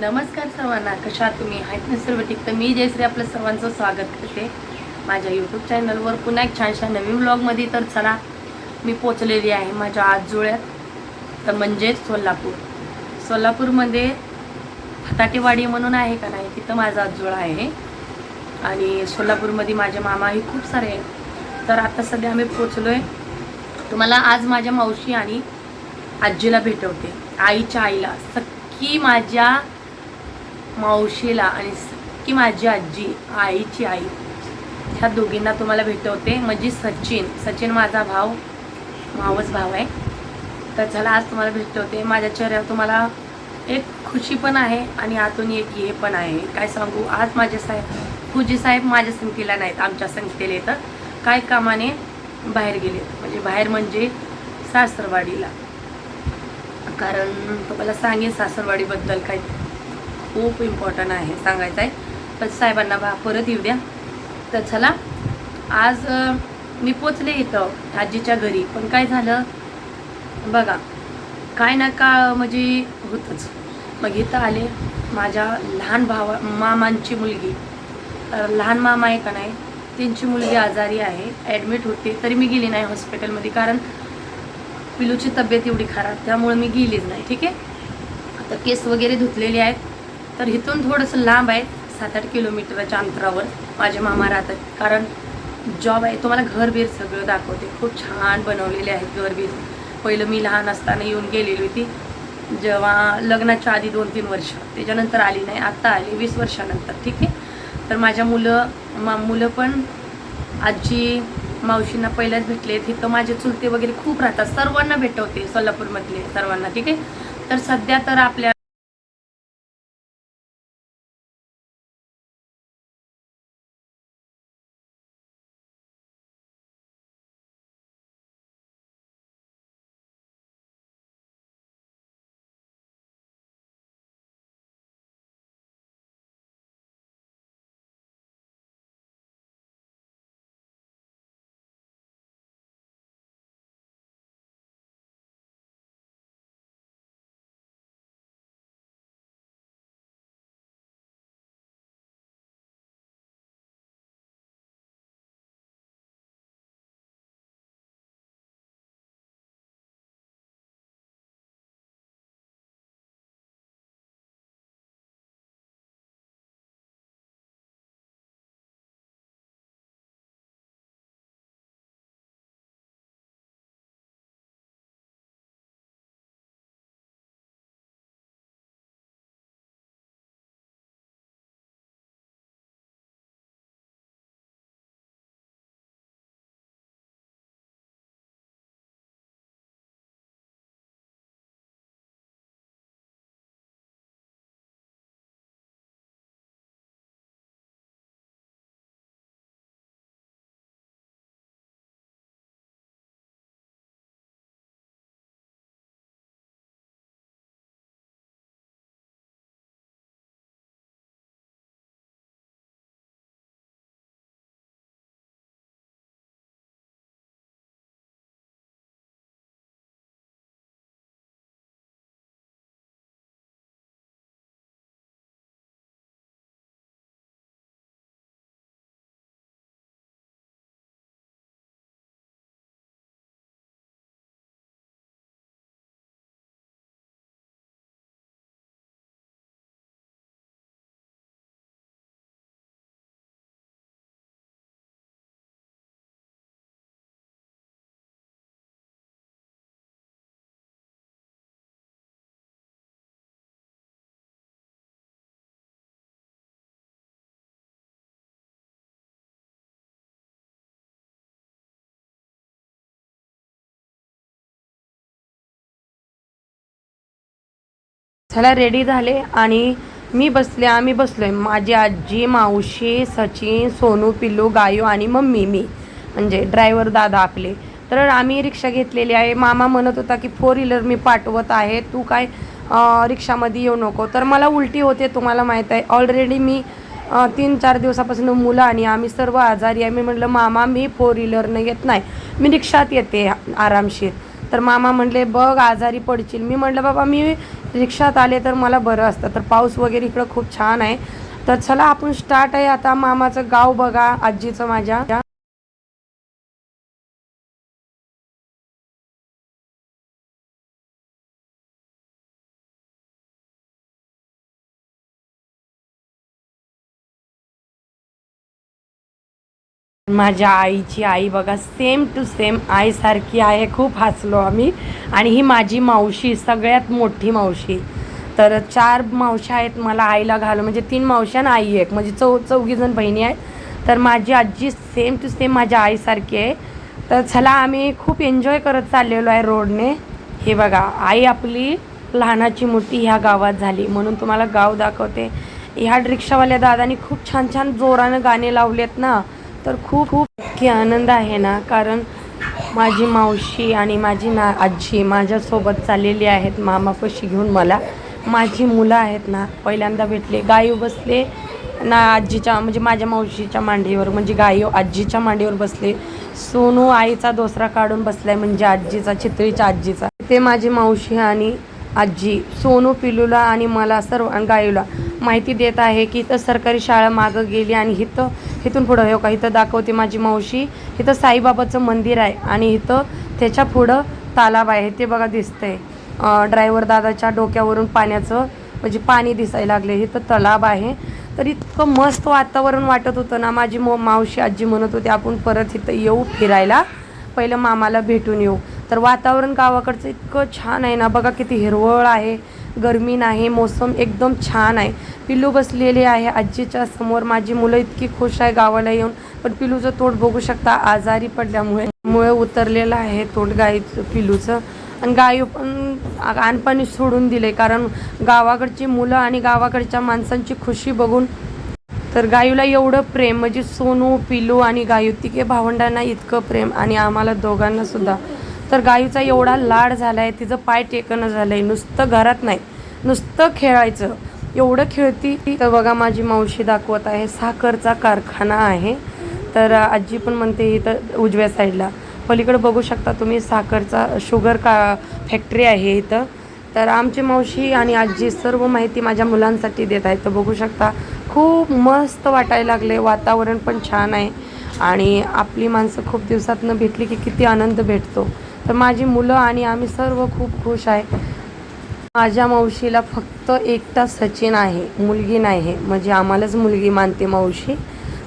नमस्कार सर्वांना कशा तुम्ही? आहेत ना सर्व ठीक? तर मी जयश्री आपलं सर्वांचं स्वागत करते माझ्या यूट्यूब चॅनलवर पुन्हा एक छानशा नवीन ब्लॉगमध्ये तर चला मी पोचलेली आहे माझ्या आजजुळ्यात तर म्हणजेच सोलापूर. सोलापूरमध्ये फटाटेवाडी म्हणून आहे का नाही तिथं माझा आजोळा आहे. आणि सोलापूरमध्ये माझे मामाही खूप सारे आहेत. तर आता सध्या आम्ही पोचलो आहे तुम्हाला आज माझ्या मावशी आणि आजीला भेटवते. आईच्या आईला. सक्की माझ्या मावशीला आणि की माझी आजी आईची आई ह्या दोघींना तुम्हाला भेटवते. म्हणजे सचिन सचिन माझा भाव मावच भाव आहे. तर चला आज तुम्हाला भेटवते. माझ्या चेहऱ्यावर तुम्हाला एक खुशी पण आहे आणि आतून एक हे पण आहे. काय सांगू? आज माझे साहेब फुजी साहेब माझ्या संगतीला नाहीत आमच्या संगतीला तर काय कामाने बाहेर गेले? म्हणजे बाहेर म्हणजे सासरवाडीला. कारण तुम्हाला सांगेन सासरवाडीबद्दल काय खूप इम्पॉर्टंट आहे सांगायचं आहे. पण साहेबांना भा परत येऊ द्या. तर चला आज मी पोचले इथं आजीच्या घरी. पण काय झालं? बघा काय ना का म्हणजे होतंच. मग इथं आले माझ्या लहान भावा मामांची मुलगी. लहान मामा आहे का नाही? त्यांची मुलगी आजारी आहे ॲडमिट होते. तरी मी गेली नाही हॉस्पिटलमध्ये कारण पिलूची तब्येत एवढी खराब त्यामुळे मी गेलीच नाही ठीक आहे? आता केस वगैरे धुतलेले आहेत. तर इथून थोडंसं लांब आहे सात आठ किलोमीटरच्या अंतरावर माझे मामा राहतात. कारण जॉब आहे तुम्हाला घरबीर सगळं दाखवते. खूप छान बनवलेले आहेत घरबीर. पहिलं मी लहान असताना येऊन गेलेली होती. जेव्हा लग्नाच्या आधी दोन तीन वर्ष. त्याच्यानंतर आली नाही आत्ता आली वीस वर्षानंतर. ठीक आहे? तर माझ्या मुलं मा मुलं पण आजी मावशींना पहिल्याच भेटले. तिथं माझे चुलते वगैरे खूप राहतात. सर्वांना भेटवते सोलापूरमधले सर्वांना. ठीक आहे? तर सध्या तर आपल्या चला रेडी झाले. आणि मी बसले आम्ही बसलो आहे माझी आजी मावशी सचिन सोनू पिल्लू गायू आणि मम्मी मी. म्हणजे ड्रायव्हर दादा आपले. तर आम्ही रिक्षा घेतलेली आहे. मामा म्हणत होता की फोर व्हीलर मी पाठवत आहे. तू काय रिक्षामध्ये येऊ नको. तर मला उलटी होते तुम्हाला माहीत आहे. ऑलरेडी मी तीन चार दिवसापासून मुलं आणि आम्ही सर्व आजारी आहे. मी म्हटलं मामा मी फोर व्हीलरनं येत नाही. मी रिक्षात येते आरामशीर. तर मामा म्हणले बघ आजारी पडशील. मी म्हटलं बाबा मी रिक्षात आले तर मला बरं असतं. तर पाऊस वगैरे इकडं खूप छान आहे. तर चला आपण स्टार्ट आहे. आता मामाचं गाव बघा आजीचं माझ्या. माझ्या आईची आई बघा सेम टू सेम आईसारखी आहे खूप हसलो आम्ही. आणि ही माझी मावशी सगळ्यात मोठी मावशी. तर चार मावश्या आहेत मला आईला घालून. म्हणजे तीन मावश्या आणि आई एक. म्हणजे चौ चौघीजण बहिणी आहेत. तर माझी आजी सेम टू सेम माझ्या आईसारखी आहे. तर चला आम्ही खूप एन्जॉय करत चाललेलो आहे रोडने. हे बघा आई आपली लहानाची मोठी ह्या गावात झाली. म्हणून तुम्हाला गाव दाखवते. ह्या रिक्षावाल्या दादानी खूप छान छान जोरानं गाणे लावलेत ना. तर खूप खूप इतकी आनंद आहे ना. कारण माझी मावशी आणि माझी ना आजी माझ्यासोबत चाललेली आहेत मामापाशी घेऊन मला. माझी मुलं आहेत ना पहिल्यांदा भेटले. गायू बसले ना आजीच्या म्हणजे माझ्या मावशीच्या मांडीवर म्हणजे गायू आजीच्या मांडीवर बसले. सोनू आईचा दोसरा काढून बसलाय म्हणजे आजीचा चितळीच्या आजीचा. ते माझी मावशी आणि आजी सोनू पिलूला आणि मला सर्व आणि गायूला. माहिती देत आहे की इथं सरकारी शाळा मागं गेली आणि इथं इथून पुढं हो का इथं दाखवते माझी मावशी. इथं साईबाबाचं मंदिर आहे आणि इथं त्याच्या पुढं तालाब आहे. ते बघा दिसतंय. ड्रायव्हर दादाच्या डोक्यावरून पाण्याचं म्हणजे पाणी दिसायला लागले इथं तलाब आहे. तर इतकं मस्त वातावरण वाटत होतं ना. माझी मो मावशी आजी म्हणत होती आपण परत इथं येऊ फिरायला. पहिलं मामाला भेटून येऊ. तर वातावरण गावाकडचं इतकं छान आहे ना. बघा किती हिरवळ आहे गरमी नाही मोसम एकदम छान आहे. पिल्लू बसलेली आहे आजीच्या समोर. माझी मुलं इतकी खुश आहे गावाला येऊन. पण पिल्लूचं तोंड बघू शकता आजारी पडल्यामुळे. मुळे उतरलेलं आहे तोंड गाईचं पिल्लूचं. आणि गायू पण आणपाणी सोडून दिले कारण गावाकडची मुलं आणि गावाकडच्या माणसांची खुशी बघून. तर गायूला एवढं प्रेम म्हणजे सोनू पिलू आणि गायू तिघे भावंडांना इतकं प्रेम आणि आम्हाला दोघांना सुद्धा. तर गायूचा एवढा लाड झाला आहे तिचं पाय टेकणं झालं आहे नुसतं घरात नाही नुसतं खेळायचं. एवढं खेळती तर बघा माझी मावशी दाखवत आहे साखरचा कारखाना आहे. तर आजी पण म्हणते इथं उजव्या साईडला. पलीकडे बघू शकता तुम्ही साखरचा शुगर का फॅक्टरी आहे इथं. तर आमची मावशी आणि आजी सर्व माहिती माझ्या मुलांसाठी देत आहे तर बघू शकता खूप मस्त वाटायला लागले वातावरण पण छान आहे. आणि आपली माणसं खूप दिवसातनं भेटली की किती आनंद भेटतो. तर माझी मुलं आणि आम्ही सर्व खूप खुश आहे. माझ्या मावशीला फक्त एकटा सचिन आहे मुलगी नाही. आहे म्हणजे आम्हालाच मुलगी मानते मावशी.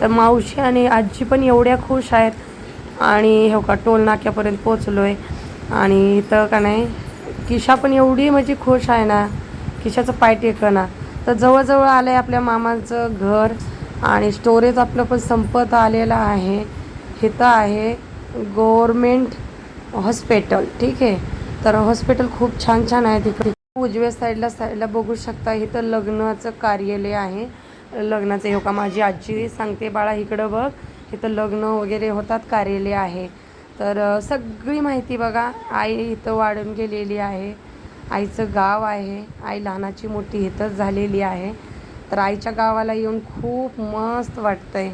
तर मावशी आणि आजी पण एवढ्या खुश आहेत आणि हो का टोलनाक्यापर्यंत पोचलो आहे आणि इथं का नाही किशा पण एवढी म्हणजे खुश आहे ना किशाचं पाय टेकना तर जवळजवळ आलं आहे आपल्या मामाचं घर आणि स्टोरेज आपलं पण संपत आलेलं आहे. इथं आहे. गव्हर्मेंट हॉस्पिटल ठीक आहे? तर हॉस्पिटल खूप छान छान आहे तिकडे उजव्या साईडला साईडला बघू शकता इथं लग्नाचं कार्यालय आहे. लग्नाचं हे का माझी आजी सांगते बाळा इकडं बघ. इथं लग्न वगैरे होतात कार्यालय आहे. तर सगळी माहिती बघा. आई इथं वाढून गेलेली आहे. आईचं गाव आहे. आई लहानाची मोठी इथंच झालेली आहे. तर आईच्या गावाला येऊन खूप मस्त वाटतंय.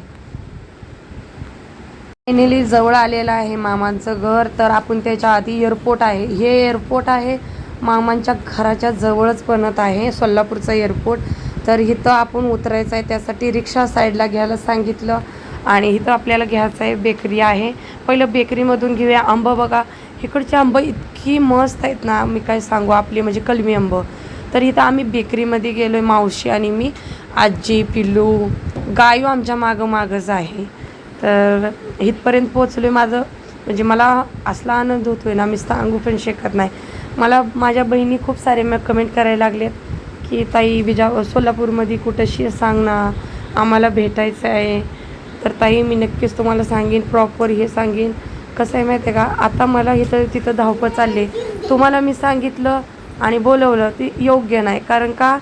फायनली जवळ आलेलं आहे मामांचं घर. तर आपण त्याच्या आधी एअरपोर्ट आहे. हे एअरपोर्ट आहे मामांच्या घराच्या जवळच बनत आहे सोलापूरचं एअरपोर्ट तर इथं आपण उतरायचं आहे. त्यासाठी रिक्षा साईडला घ्यायला सांगितलं आणि इथं आपल्याला घ्यायचं आहे बेकरी आहे. पहिलं बेकरीमधून घेऊया आंबं बघा. इकडची आंबं इतकी मस्त आहेत ना मी काय सांगू आपली म्हणजे कलमी आंबं. तर इथं आम्ही बेकरीमध्ये गेलो आहे मावशी आणि मी आजी पिल्लू. गायू आमच्या मागं मागंच आहे. तर इथपर्यंत पोचलो माझं. म्हणजे मला असला आनंद होतो आहे ना मी सांगू पण शकत नाही. मला माझ्या बहिणी खूप सारे मग कमेंट करायला लागलेत की ताई विजा सोलापूरमध्ये कुठंशी सांग ना आम्हाला भेटायचं आहे. तर ताई मी नक्कीच तुम्हाला सांगेन प्रॉपर हे सांगेन. कसं आहे माहिती आहे का आता मला इथं तिथं धावपळ चालले तुम्हाला मी सांगितलं आणि बोलवलं ते योग्य नाही. कारण का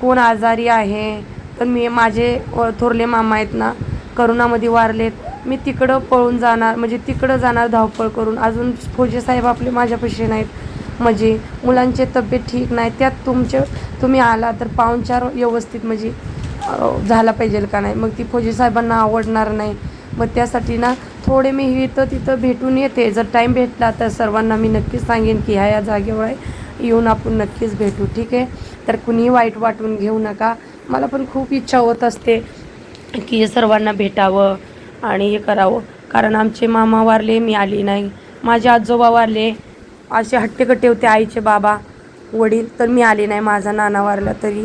कोण आजारी आहे? तर मी माझे थोरले मामा आहेत ना करोनामध्ये वारलेत. मी तिकडं पळून जाणार म्हणजे तिकडं जाणार धावपळ करून. अजून फौजे साहेब आपले माझ्यापाशी नाहीत. म्हणजे मुलांचे तब्येत ठीक नाही. त्यात तुमचे तुम्ही आला तर पाहुणचार व्यवस्थित म्हणजे झाला पाहिजे का नाही? मग ती फौजी साहेबांना आवडणार नाही. मग त्यासाठी ना थोडे मी इथं तिथं भेटून येते. जर टाईम भेटला तर सर्वांना मी नक्कीच सांगेन की ह्या या जागेवर आहे येऊन आपण नक्कीच भेटू. ठीक आहे? तर कुणीही वाईट वाटून घेऊ नका. मला पण खूप इच्छा होत असते. की सर्वांना भेटावं आणि हे करावं. कारण आमचे मामा वारले मी आली नाही. माझे आजोबा वारले असे हट्टेकट्टे होते आईचे बाबा वडील. तर मी आले नाही माझा नाना वारला तरी.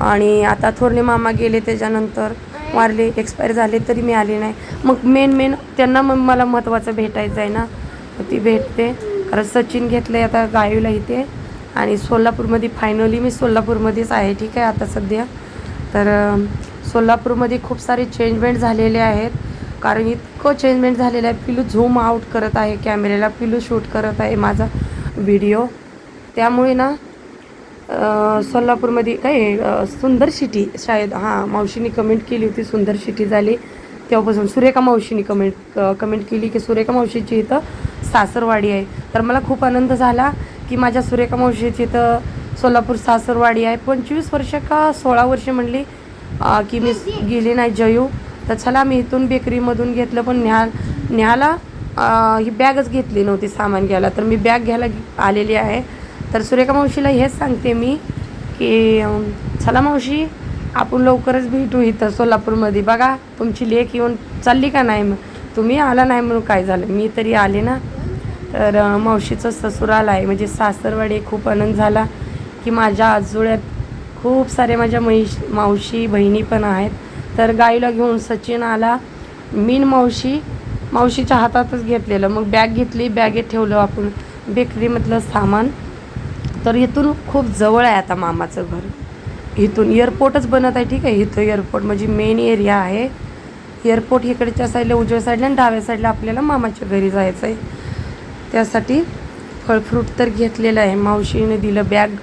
आणि आता थोरले मामा गेले त्याच्यानंतर वारले एक्सपायर झाले तरी मी आले नाही. मग मेन मेन त्यांना मग मला महत्त्वाचं भेटायचं आहे ना ती भेटते. कारण सचिन घेतलं आहे आता गायूला इथे. आणि सोलापूरमध्ये फायनली मी सोलापूरमध्येच आहे ठीक आहे आता सध्या. तर सोलापूरमध्ये खूप सारे चेंजमेंट झालेले आहेत. कारण इतकं चेंजमेंट झालेलं आहे. पिलू झूम आउट करत आहे कॅमेऱ्याला पिलू शूट करत आहे माझा व्हिडिओ त्यामुळे ना सोलापूरमध्ये काय सुंदर सिटी शायद हां मावशीने कमेंट केली होती सुंदर सिटी झाली. तेव्हापासून सुरेखा मावशीने कमेंट कमेंट केली की सुरेखा मावशीची इथं सासरवाडी आहे. तर मला खूप आनंद झाला की माझ्या सुरेखा मावशीची इथं सोलापूर सासरवाडी आहे. पंचवीस वर्ष का सोळा वर्ष म्हणली की मी गेली नाही जयू. तर चला मी इथून बेकरीमधून घेतलं पण न्या न्याला ही बॅगच घेतली नव्हती सामान घ्यायला. तर मी बॅग घ्यायला आलेली आहे. तर सुरेखा मावशीला हेच सांगते मी की चला मावशी आपण लवकरच भेटू इथं सोलापूरमध्ये. बघा तुमची लेख येऊन चालली का नाही मग? तुम्ही आला नाही म्हणून काय झालं? मी तरी आले ना? तर मावशीचं ससुराल आहे. म्हणजे सासरवाडी खूप आनंद झाला की माझ्या आजोळ्यात खूप सारे माझ्या महिष मावशी बहिणी पण आहेत. तर गाईला घेऊन सचिन आला. मीन मावशी मावशीच्या हातातच घेतलेलं. मग बॅग घेतली. बॅगेत ठेवलं आपण बेकरीमधलं सामान. तर इथून खूप जवळ आहे आता मामाचं घर. इथून एअरपोर्टच बनत आहे ठीक आहे? इथं एअरपोर्ट म्हणजे मेन एरिया आहे. एअरपोर्ट इकडच्या साईडला उजव्या साईडला आणि डाव्या साईडला आपल्याला मामाच्या घरी जायचं आहे. त्यासाठी फळफ्रूट तर घेतलेलं आहे. मावशीने दिलं बॅग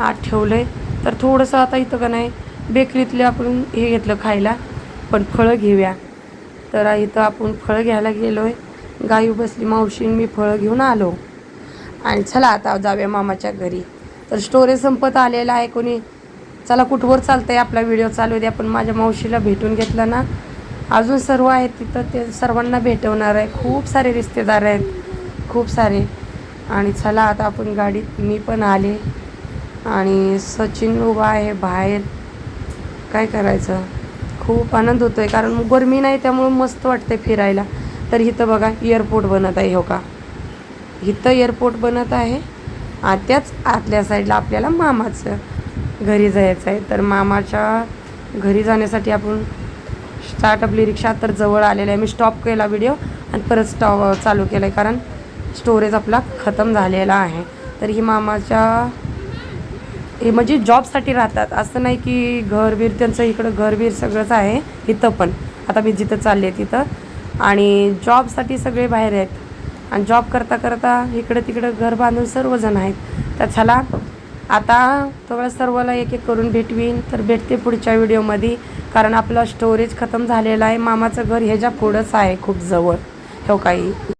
आत ठेवलं आहे तर थोडंसं आता इथं का नाही बेकरीतले आपण हे घेतलं खायला पण फळं घेऊया. तर इथं आपण फळं घ्यायला गेलो आहे गायू बसली मावशीन मी फळं घेऊन आलो. आणि चला आता जाऊया मामाच्या घरी. तर स्टोरेज संपत आलेला आहे कोणी. चला कुठवर आहे आपला व्हिडिओ चालू द्या पण माझ्या मावशीला भेटून घेतला ना. अजून सर्व आहेत तिथं ते सर्वांना भेटवणार आहे. खूप सारे रिश्तेदार आहेत. खूप सारे. आणि चला आता आपण गाडीत मी पण आले. आणि सचिन उभा आहे बाहेर. काय करायचं? खूप आनंद होतो आहे कारण गरमी नाही त्यामुळं मस्त वाटतंय फिरायला. तर इथं बघा एअरपोर्ट बनत आहे हो का? इथं एअरपोर्ट बनत आहे आत्याच त्याच आतल्या साईडला आपल्याला मामाचं घरी जायचं आहे. तर मामाच्या घरी जाण्यासाठी आपण स्टार्ट आपली रिक्षा तर जवळ आलेलं आहे. मी स्टॉप केला व्हिडिओ आणि परत स्टॉप चालू केला आहे कारण स्टोरेज आपला खतम झालेला आहे. तर ही मामाच्या हे म्हणजे जॉबसाठी राहतात. असं नाही की घरबीर त्यांचं इकडं घरबीर सगळंच आहे इथं पण. आता मी जिथं चालले तिथं. आणि जॉबसाठी सगळे बाहेर आहेत. आणि जॉब करता करता इकडं तिकडं घर बांधून सर्वजण आहेत. तर चला आता तेवढं सर्वाला एक एक करून भेटवीन. तर भेटते पुढच्या व्हिडिओमध्ये. कारण आपलं स्टोरेज खतम झालेला आहे. मामाचं घर ह्याच्या पुढंच आहे खूप जवळ. हो काही.